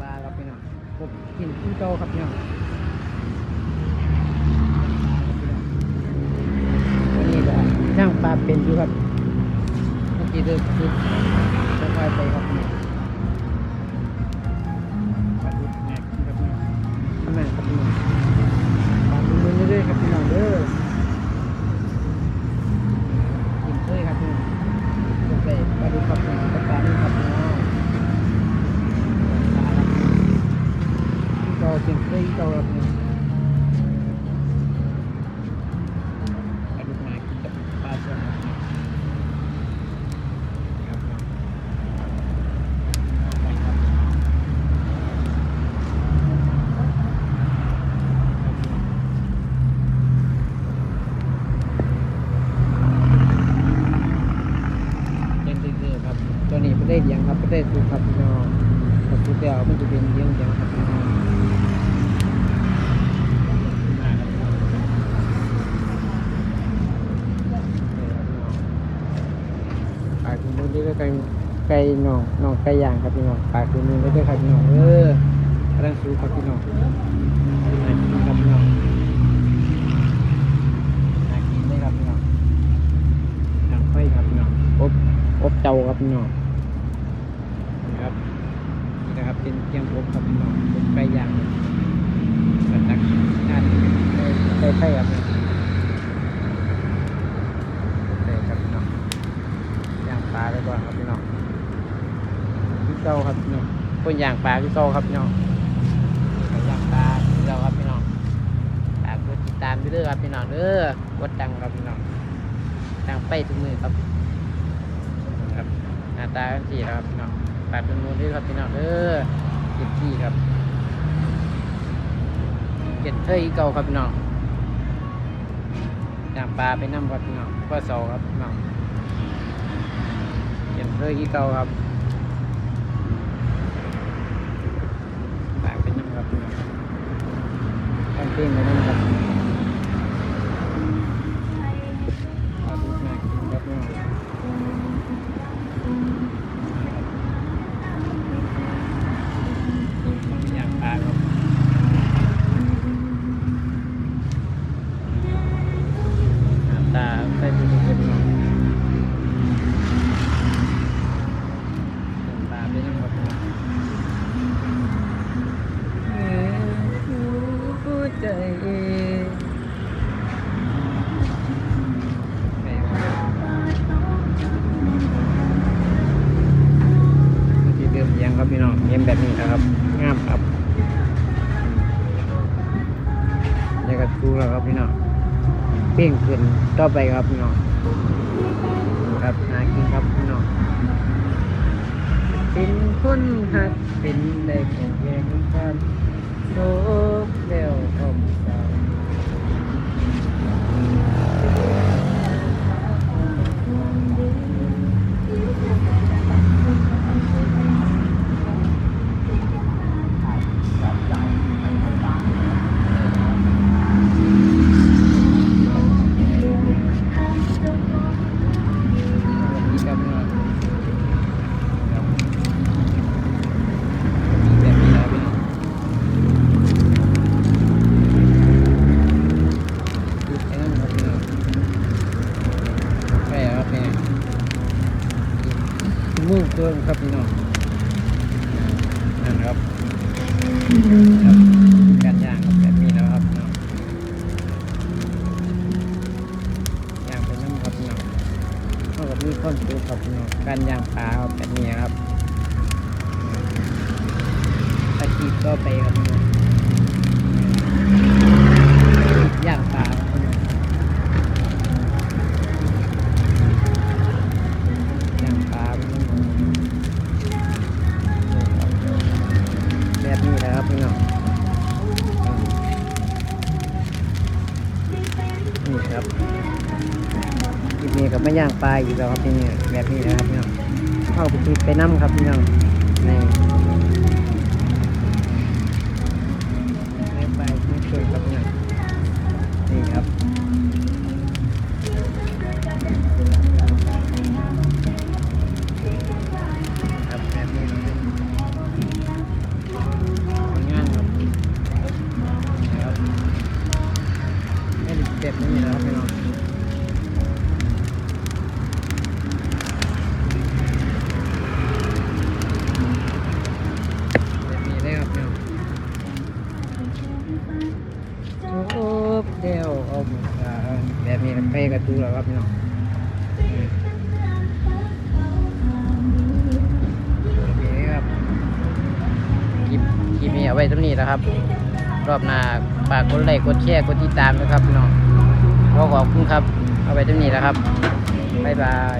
ปลาครับพี่น้องกบกินขึ้นโตครับพี่น้องวันนี้ก็ย่างปลาเป็นอยู่ครับเมื่อกี้เดินคือจะไปไปครับ พี่น้องกินเคยเก่าครับพี่น้องปลาดุกมากินกับปลาช่อนครับพี่น้องครับพี่น้องปรับเลี้ยงซื่อๆครับตัวนี้ได้เลี้ยงครับได้สุครับพี่น้องถ้าสูกแล้วมันจะเป็นเลี้ยงเลี้ยงครับพี่น้องมาครับพี่น้องนี่ครับพี่น้องปลาคุณนุ่นนี่ก็ ไก่ไก่น่องน่องไก่ย่างครับพี่น้องปลาคุณนุ่นนี่ก็ครับพี่น้องเออกำลังสูกครับพี่น้องน่ากินครับพี่น้องน่ากินเลยครับพี่น้องทางไฟครับพี่น้องอบอบเตาครับพี่น้องนะครับนี่นะครับเป็นเกียงอบครับพี่น้องเป็นไก่ย่างกระตักงานไฟไฟครับพี่น้องใช่ครับพี่น้องย่างปลาไปก่อนครับพี่น้องพี่ เก้าครับพี่น้องคนย่างปลาพี่เก้าครับพี่น้องนี่ก็ย่างปลาพี่เก้าครับพี่น้องฝากกดติดตามด้วยเด้อครับพี่น้องเด้อกดดังครับพี่น้องทางไปทุกมือครับครับหน้าตากันสีครับพี่น้องปาดเป็นมูลด้วยครับพี่น้องเด้อเก็บที่ครับเก็บเทยเก่าครับพี่น้องย่างปลาไปน้ำครับพี่น้องก็สอครับพี่น้องเก็บเทยเก่าครับปลาไปน้ำ ครับพี่น้องตั้งเต้นไปน้ำครับ ก็ดูแล้วครับพี่น้องเพ่งขึ้นต่อไปครับพี่น้องครับหากินครับพี่น้องเป็นคนหักเป็นได้ของแย่งกันโชคแล้วอมสาว มือเกินครับพี่น้องนั่นครับครับการย่างครับแบบนี้นะครับพี่น้องย่างไปน้ำครับพี่น้องเท่ากับมีข้อนสุขครับพี่น้องการย่างปลาครับแบบนี้ครับตะกี้ก็ไปครับ นี่กับไม่ย่างปลาอีกแล้วครับพี่เนี่ยแบบนี้นะครับพี่น้องเข้าไปทีไปน้ำครับพี่น้องใน แบบนี้ไปกระตูแล้วครับพี่น้องมโอเครับคลิปนี้เอาไว้เท่านี้นะครับ รอบหน้าฝากกดไลค์กดแชร์กดติดตามนะครับพี่น้องขอขอบคุณครับ เอาไว้เท่านี้แล้วครับบ๊ายบาย